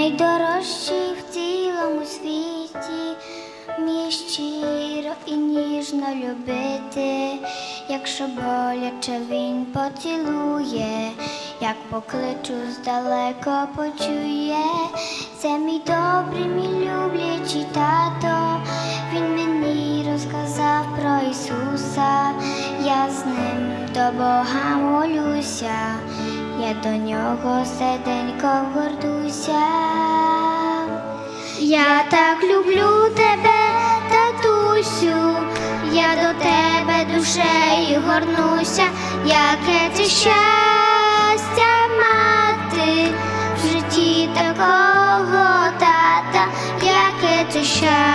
найдорожчий в цілому світі, мій щиро і ніжно любити, якщо боляче він поцілує, як покличу здалеко почує, це мій добрий, мій люблячий тато, до Бога молюся, я до нього серденько гордуся. Я так люблю тебе, татусю, я до тебе душею горнуся, яке це щастя мати в житті такого тата, яке це щастя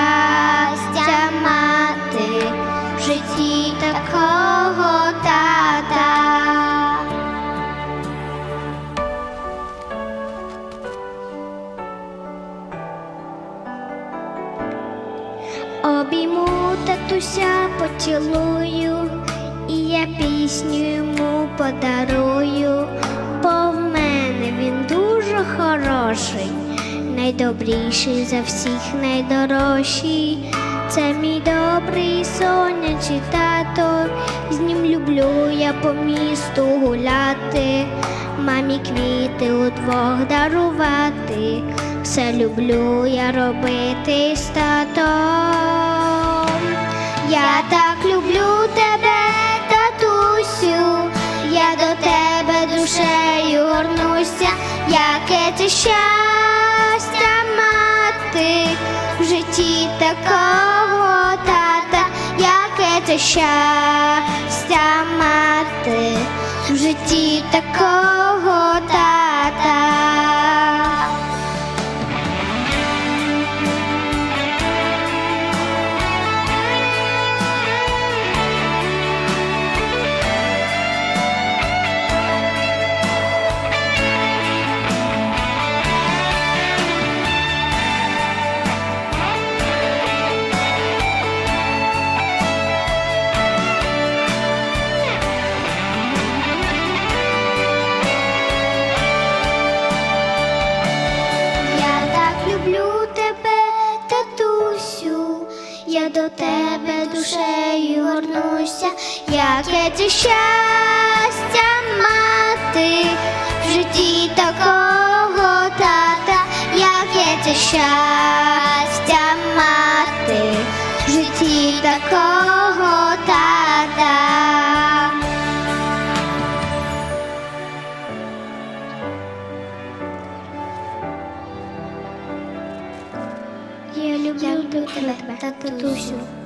Обійму татуся поцілую, і я пісню йому подарую, бо в мене він дуже хороший, найдобріший за всіх найдорожчий. Це мій добрий сонячий тато, з ним люблю я по місту гуляти, мамі квіти удвох дарувати, все люблю я робити з татом. Я так люблю тебе, татусю, я до тебе душею горнуся, яке це щастя мати. В житті такого тата, яке це щастя мати. В житті такого я до тебе душею горнуся, яке це щастя мати в житті такого тата, яке це щастя Я люблю тебе, татусю.